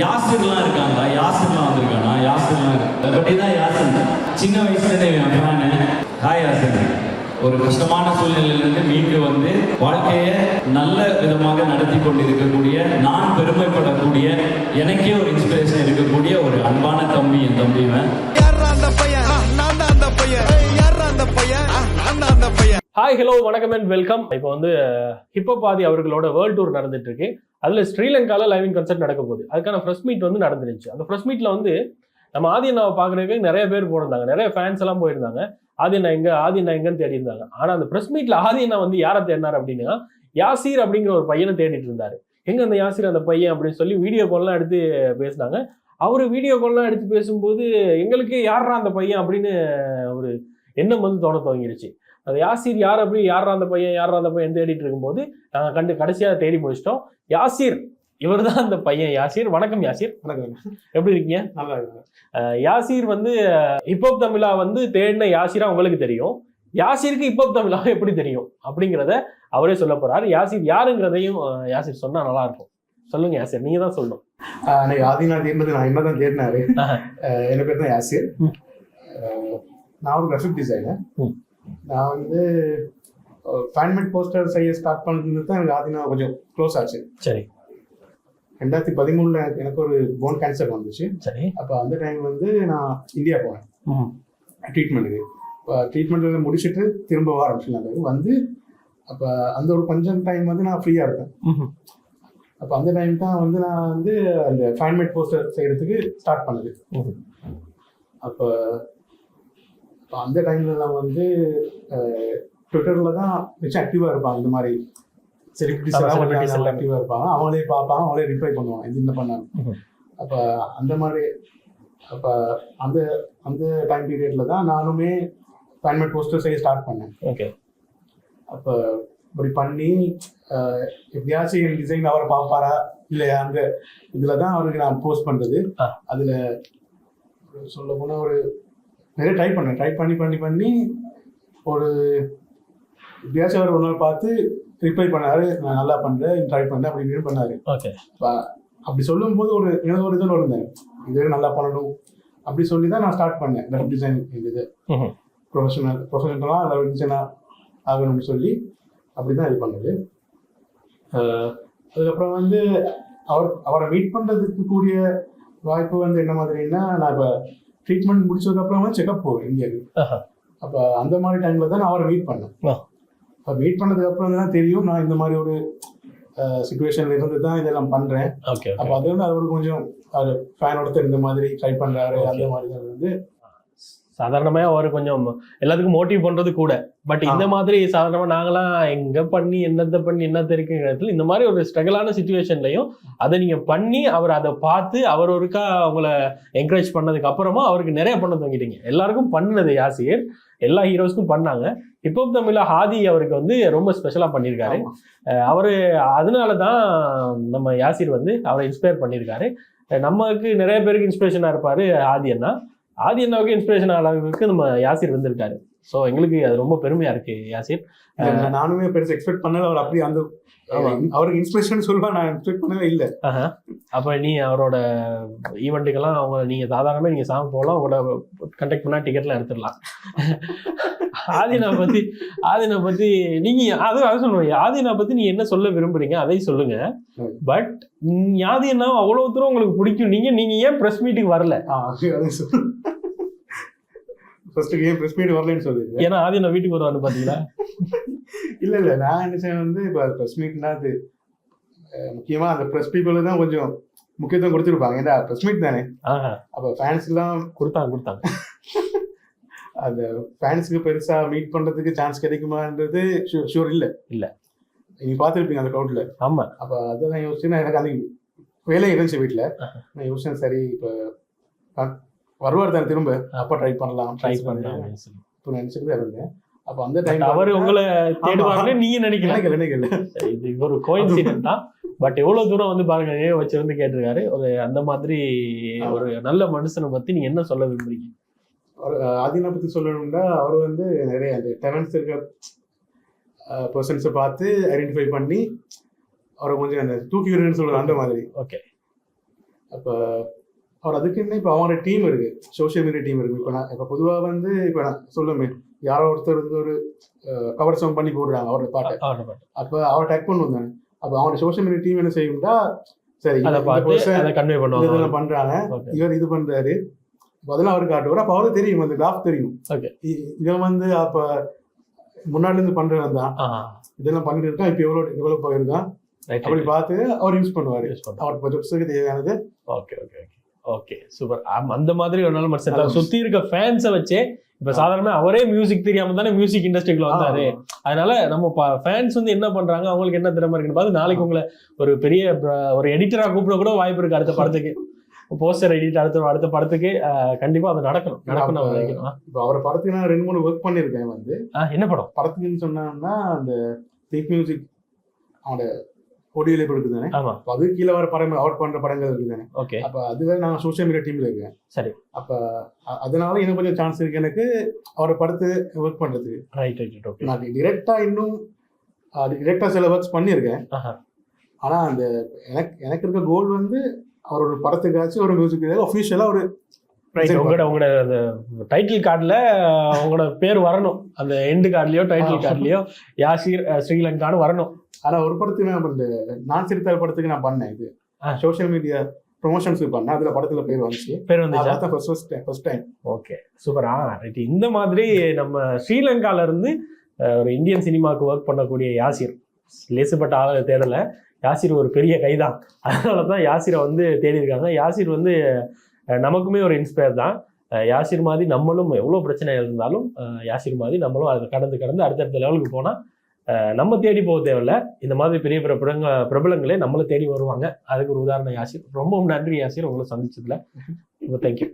யாசிர்லாம் இருக்காங்களா? யாசிர்லாம் வந்திருக்கானா யாசிர்லாம் பட் தான் யாசிர் சின்ன வயசுலேருந்தே என் ஹாய் யாசிர் ஒரு கஷ்டமான சூழ்நிலையிலிருந்து மீண்டு வந்து வாழ்க்கையை நல்ல விதமாக நடத்தி கொண்டிருக்கக்கூடிய நான் பெருமைப்படக்கூடிய எனக்கே ஒரு இன்ஸ்பிரேஷன் இருக்கக்கூடிய ஒரு அன்பான தம்பி என் தம்பிவன் அந்த பையன்? நான் அந்த பையன். அந்த பையன். ஹாய் ஹலோ வணக்கம் அண்ட் வெல்கம் இப்போ வந்து ஹிப்பப் ஆதி அவர்களோட வேர்ல்ட் டூர் நடந்துட்டு இருக்கு அதுல ஸ்ரீலங்கால லைவிங் கன்சர்ட் நடக்க போகுது. அதுக்கான ஃப்ரெஷ் மீட் வந்து நடந்துருந்துச்சு. அந்த ஃப்ரெஷ் மீட்ல வந்து நம்ம ஆதி அண்ணாவை பார்க்குறதுக்கு நிறைய பேர் போயிருந்தாங்க. நிறைய ஃபேன்ஸ் எல்லாம் போயிருந்தாங்க. ஆதி அண்ணா எங்க ஆதி அண்ணா எங்கன்னு தேடி இருந்தாங்க. ஆனா அந்த ப்ரெஸ் மீட்ல ஆதி அண்ணா வந்து யாரை தேடினார் அப்படின்னா யாசீர் அப்படிங்கிற ஒரு பையனை தேடிட்டு இருந்தாரு. எங்க அந்த யாசீர் அந்த பையன் அப்படின்னு சொல்லி வீடியோ கால்லாம் எடுத்து பேசினாங்க. அவர் வீடியோ கால்லாம் எடுத்து பேசும்போது எங்களுக்கு யாரா அந்த பையன் அப்படின்னு ஒரு எண்ணம் வந்து தோண துவங்கிருச்சு. அது யாசீர் யார் அப்படி யாரா அந்த பையன் யாரா அந்த பையன் தேடிட்டு இருக்கும்போது நாங்கள் கண்டு கடைசியாக தேடி முடிச்சிட்டோம் யாசீர் இவர் தான் அந்த பையன் யாசீர். வணக்கம் யாசீர். எப்படி இருக்கீங்க? நல்லா இருக்கு அஹ் யாசீர் வந்து ஹிப்ஹப் தமிழா வந்து தேடின யாசீரா உங்களுக்கு தெரியும். யாசீருக்கு ஹிப்ஹப் தமிழா எப்படி தெரியும்? அப்படிங்கிறத அவரே சொல்ல போறாரு. யாசீர் யாருங்கிறதையும் யாசீர் சொன்னா நல்லா இருக்கும். சொல்லுங்க யாசீர் நீங்க தான் சொல்லணும். ஆஹ் எனக்கு ஆதினா தேர்ந்தது நான் என்னதான் தேடினாரு. ஆஹா. ஆஹ் என் பேர் தான் யாசிர். நான் ஒரு கிராஃபிக் டிசைனர். நான் வந்து ஃபேன்மேட் போஸ்டர் செய்ய ஸ்டார்ட் பண்ணது தான் எனக்கு ஆதினா கொஞ்சம் க்ளோஸ் ஆச்சு. சரி. ரெண்டாயிரத்தி பதிமூணுல எனக்கு ஒரு போன் கேன்சர் வந்துச்சு. சரி. அப்போ அந்த டைம் வந்து நான் இந்தியா போனேன். ட்ரீட்மெண்ட்டுக்கு ட்ரீட்மெண்ட் முடிச்சுட்டு திரும்ப வர ஆரம்பிச்சிருந்தாங்க வந்து அப்போ அந்த ஒரு கொஞ்சம் டைம் வந்து நான் ஃப்ரீயாக இருப்பேன். அப்போ அந்த டைம் தான் வந்து நான் வந்து அந்த ஃபேன்மேட் போஸ்டர் செய்யறதுக்கு ஸ்டார்ட் பண்ணது. அப்போ அப்போ அந்த டைம்லலாம் வந்து ட்விட்டரில் தான் மிச்சம் ஆக்டிவாக இருப்பாங்க. இந்த மாதிரி செலிபிரிட்டிஸ் எல்லாம். ஆக்டிவாக இருப்பாங்க. அவங்களே பார்ப்பாங்க. அவங்களே ரிப்ளை பண்ணுவாங்க. இது என்ன பண்ணாங்க. அப்போ அந்த மாதிரி அப்போ அந்த அந்த டைம் பீரியடில் தான் நானுமே ஃபேன்மேட் போஸ்டர் செய்ய ஸ்டார்ட் பண்ணேன். ஓகே அப்போ இப்படி பண்ணி எப்படியாச்சும் என் டிசைன் அவரை பார்ப்பாரா? இல்லையா? அந்த இதில் தான் அவருக்கு நான் போஸ்ட் பண்ணுறது. அதில் சொல்ல போனால் ஒரு நிறைய ட்ரை பண்ணேன். ட்ரை பண்ணி பண்ணி பண்ணி ஒரு எப்படியாச்சும் அவர் ஒரு நாள் பார்த்து ரிப்ளை பண்ணாரு. நான் நல்லா பண்ணுறேன் ட்ரை பண்ணேன் அப்படி இப்படின்னு பண்ணாரு. ஓகே அப்படி சொல்லும்போது ஒரு எனக்கு ஒரு இதில் இருந்தேன். இது நல்லா பண்ணணும். அப்படி சொல்லி தான் நான் ஸ்டார்ட் பண்ணேன். கிராஃபிக் டிசைன் இது. ம்ஹும். ப்ரொஃபஷனல் ப்ரொஃபஷனலாக கிராஃபிக் டிசைனாக ஆகணும்னு சொல்லி அப்படி தான் இது பண்ணது. அதுக்கப்புறம் வந்து அவர் அவரை மீட் பண்ணுறதுக்கு கூடிய வாய்ப்பு வந்து என்ன மாதிரின்னா நான் இப்போ ட்ரீட்மெண்ட் முடிச்சதுக்கப்புறம் செக்அப் போவேன் இந்தியாவுக்கு. அப்போ அந்த மாதிரி டைமில் தான் நான் அவரை மீட் பண்ணேன். அப்போ மீட் பண்ணதுக்கு அப்புறம் தான் தெரியும் நான் இந்த மாதிரி ஒரு சுச்சுவேஷன்ல இருந்து தான் இதெல்லாம் பண்ணுறேன் ஓகே அப்போ அது வந்து அவருக்கு கொஞ்சம் அவர் ஃபேன் ஒருத்தர் இந்த மாதிரி ட்ரை பண்ணுறாரு. அந்த மாதிரி தான் வந்து சாதாரணமா அவர் கொஞ்சம் எல்லாத்துக்கும் மோட்டிவ் பண்றது கூட. பட் இந்த. மாதிரி சாதாரணமா நாங்களாம் எங்க பண்ணி என்னத்தை பண்ணி என்னத்த இருக்குங்கிற இடத்துல இந்த மாதிரி ஒரு ஸ்ட்ரகிளான சுச்சுவேஷன்லையும் அதை நீங்க பண்ணி அவர் அதை பார்த்து அவர் ஒருக்கா உங்களை என்கரேஜ் பண்ணதுக்கு அப்புறமா அவருக்கு நிறைய பண்ண தூங்கிட்டீங்க எல்லாருக்கும் பண்ணது யாசிர் எல்லா ஹீரோஸ்க்கும் பண்ணாங்க. இப்போ தமிழ ஹாதி அவருக்கு வந்து ரொம்ப ஸ்பெஷலா பண்ணியிருக்காரு. அவரு அதனால தான் நம்ம யாசிர் வந்து அவரை இன்ஸ்பயர் பண்ணியிருக்காரு. நமக்கு நிறைய பேருக்கு இன்ஸ்பிரேஷனா இருப்பாரு ஆதி அண்ணா. ஆதி அண்ணாவுக்கு இன்ஸ்பிரேஷன் அளவுக்கு நம்ம யாசிர் வந்திருக்காரு. ஸோ எங்களுக்கு அது ரொம்ப பெருமையா இருக்கு யாசிர். நானுமே பெருசு எக்ஸ்பெக்ட் பண்ணல அவர் அப்படி அந்த. அவருக்கு இன்ஸ்பிரேஷன் சொல்லுவா நான் எக்ஸ்பெக்ட் பண்ணவே இல்லை. அப்ப நீ அவரோட ஈவெண்ட்டுக்கெல்லாம் அவங்க நீங்க சாதாரணமா நீங்க சாங் போகலாம் உங்களோட கண்டக்ட் பண்ணா டிக்கெட்லாம் எடுத்துடலாம். ஆதினா பத்தி ஆதினா பத்தி நீங்க அது அது சொல்லுவாங்க ஆதினா பத்தி நீங்க என்ன சொல்ல விரும்புறீங்க அதை சொல்லுங்க. பட் ஆதினா அவ்வளவு தூரம் உங்களுக்கு பிடிக்கும். நீங்க நீங்க ஏன் பிரஸ் மீட்டுக்கு வரல? ஃபர்ஸ்ட் கேம் பிரஸ் மீட் வரலன்னு சொல்லியிருக்கேன் ஏன்னா ஆதினா வீட்டுக்கு வருவான்னு பாத்தீங்களா? இல்ல இல்ல நான் நினைச்சேன் வந்து இப்போ பிரஸ் மீட்னா அது. அஹ், முக்கியமா அந்த பிரஸ் பீப்புள் தான் கொஞ்சம் முக்கியத்துவம் கொடுத்துருப்பாங்க. ஏன்னா பிரஸ் மீட் தானே? அப்போ ஃபேன்ஸ் எல்லாம் கொடுத்தாங்க கொடுத்தாங்க. அந்த ஃபேன்ஸுக்கு பெருசா மீட் பண்றதுக்கு சான்ஸ் கிடைக்குமான்றது ஷூர் இல்ல. இல்ல. நீங்க பார்த்துருப்பீங்க அந்த க்ரௌட்ல ஆமா. அப்ப அதை நான் யோசிச்சு நான் எனக்கு அன்னைக்கு வேலை இருந்துச்சு வீட்டுல நான் யோசிச்சேன் சரி இப்போ வருவார் தானே திரும்ப? அப்ப ட்ரை பண்ணலாம். ட்ரை பண்ணலாம் இப்போ நினைச்சிட்டு தான் இருந்தேன். அப்ப அந்த டைம் அவரு உங்களை தேடுவாங்கன்னு நீங்க நினைக்கல. நினைக்கல இது ஒரு கோயின்சிடென்ட் தான். பட் எவ்வளவு தூரம் வந்து பாருங்க வச்சிருந்து கேட்டிருக்காரு. ஒரு அந்த மாதிரி ஒரு நல்ல மனுஷனை பத்தி நீங்க என்ன சொல்ல விரும்புறீங்க? ஆதினா பத்தி சொல்லணும்னா அவர் வந்து நிறைய அந்த டேலண்ட்ஸ் இருக்க பர்சன்ஸை பார்த்து ஐடென்டிஃபை பண்ணி அவரை கொஞ்சம் அந்த தூக்கி விடுறேன்னு சொல்ற அந்த மாதிரி. ஓகே அப்போ அவர் அதுக்குன்னு இப்போ அவங்களோட டீம் இருக்கு. சோஷியல் மீடியா டீம் இருக்கு. இப்போ நான் இப்போ பொதுவாக வந்து இப்போ நான் சொல்லுமே யாரோ ஒருத்தர் வந்து ஒரு கவர் சாங் பண்ணி போடுறாங்க அவரோட பாட்டை. அப்போ அவர் டேக் பண்ணு வந்தாங்க அப்போ அவங்களோட சோஷியல் மீடியா டீம் என்ன செய்யும்டா சரி கன்வே பண்ணுவாங்க. இதெல்லாம் பண்றாங்க. இவர் இது பண்றாரு. அதெல்லாம் அவருக்கு காட்டுவார் அப்போ அவருக்கு தெரியும். அந்த கிராஃப் தெரியும். இவன் வந்து அப்ப முன்னாடி இருந்து பண்றவன் தான். இதெல்லாம் பண்ணிட்டு இருக்கான். இப்போ எவ்வளோ டெவலப் ஆகிருக்கான் அப்படி பார்த்து அவர் யூஸ் பண்ணுவாரு. அவர் தேவையானது. Okay okay okay okay super அந்த மாதிரி ஒரு நாள் மட்டும் சுத்தி இருக்க ஃபேன்ஸை வச்சே இப்ப சாதாரண அவரே மியூசிக் தெரியாம தானே மியூசிக் இண்டஸ்ட்ரிக்குள்ள வந்தாரு. அதனால நம்ம ஃபேன்ஸ் வந்து என்ன பண்றாங்க அவங்களுக்கு என்ன திறமை இருக்குன்னு பார்த்து நாளைக்கு உங்களை ஒரு பெரிய ஒரு எடிட்டரா கூப்பிட கூட வாய்ப்பு இருக்கு அடுத்த படத்துக்கு. போஸ்டர் எடிட் அடுத்த அடுத்த படத்துக்கு கண்டிப்பா அது நடக்கணும். நடக்கணும் இப்போ அவரை படத்துக்கு நான் ரெண்டு மூணு ஒர்க் பண்ணியிருக்கேன் வந்து. என்ன படம்? படத்துக்குன்னு சொன்னான்னா அந்த மியூசிக் அவனோட ஒடியோ லேபிள் இருக்குது தானே? ஆமா. அப்ப கீழே வர படம் அவர் பண்ற படங்கள் இருக்குது தானே? ஓகே அப்ப அதுவே நான் சோஷியல் மீடியா டீம்ல இருக்கேன் சரி. அப்ப அதனால எனக்கு கொஞ்சம் சான்ஸ் இருக்கு எனக்கு அவரை படத்து ஒர்க் பண்றதுக்கு. ரைட் ரைட் ஓகே நான் டிரெக்டா இன்னும் டிரெக்டா சில ஒர்க்ஸ் பண்ணியிருக்கேன். ஆனா அந்த எனக்கு எனக்கு இருக்க கோல் வந்து அவரோட படத்துக்காச்சும் ஒரு மியூசிக் ஒஃபிஷியலா ஒரு உங்களோட உங்களோட அந்த டைட்டில் கார்டில் உங்களோட பேர் வரணும். அந்த எண்டு கார்ட்லயோ டைட்டில். கார்ட்லயோ யாசிர் ஸ்ரீலங்கான்னு வரணும். ஆனா ஒரு படத்துக்கு நான் இந்த நான் சிரித்தால் படத்துக்கு நான் பண்ணேன் இது. சோஷியல் மீடியா ப்ரொமோஷன்ஸ் பண்ணேன். அதுல படத்துல பேர் வந்துச்சு. பேர் வந்துச்சா? பார்த்தேன் first time first time okay சூப்பரா ரைட் இந்த மாதிரி நம்ம ஸ்ரீலங்கால இருந்து ஒரு இந்தியன் சினிமாவுக்கு ஒர்க் பண்ணக்கூடிய யாசிர். லேசுப்பட்ட ஆளை தேடல. யாசிர் ஒரு பெரிய கைதான். அதனால தான் யாசிரை வந்து தேடி இருக்காங்க யாசிர் வந்து நமக்குமே ஒரு இன்ஸ்பயர் தான். யாசிர் மாதிரி நம்மளும் எவ்வளோ பிரச்சனை இருந்தாலும் யாசிர் மாதிரி நம்மளும் அதை கடந்து கடந்து அடுத்தடுத்த லெவலுக்கு போனால் நம்ம தேடி போக தேவையில்ல. இந்த மாதிரி பெரிய பெரிய பிரபலங்க பிரபலங்களே நம்மளை தேடி வருவாங்க. அதுக்கு ஒரு உதாரணம் யாசிர். ரொம்பவும் நன்றி யாசிர். உங்களை சந்திச்சதுல. தேங்க்யூ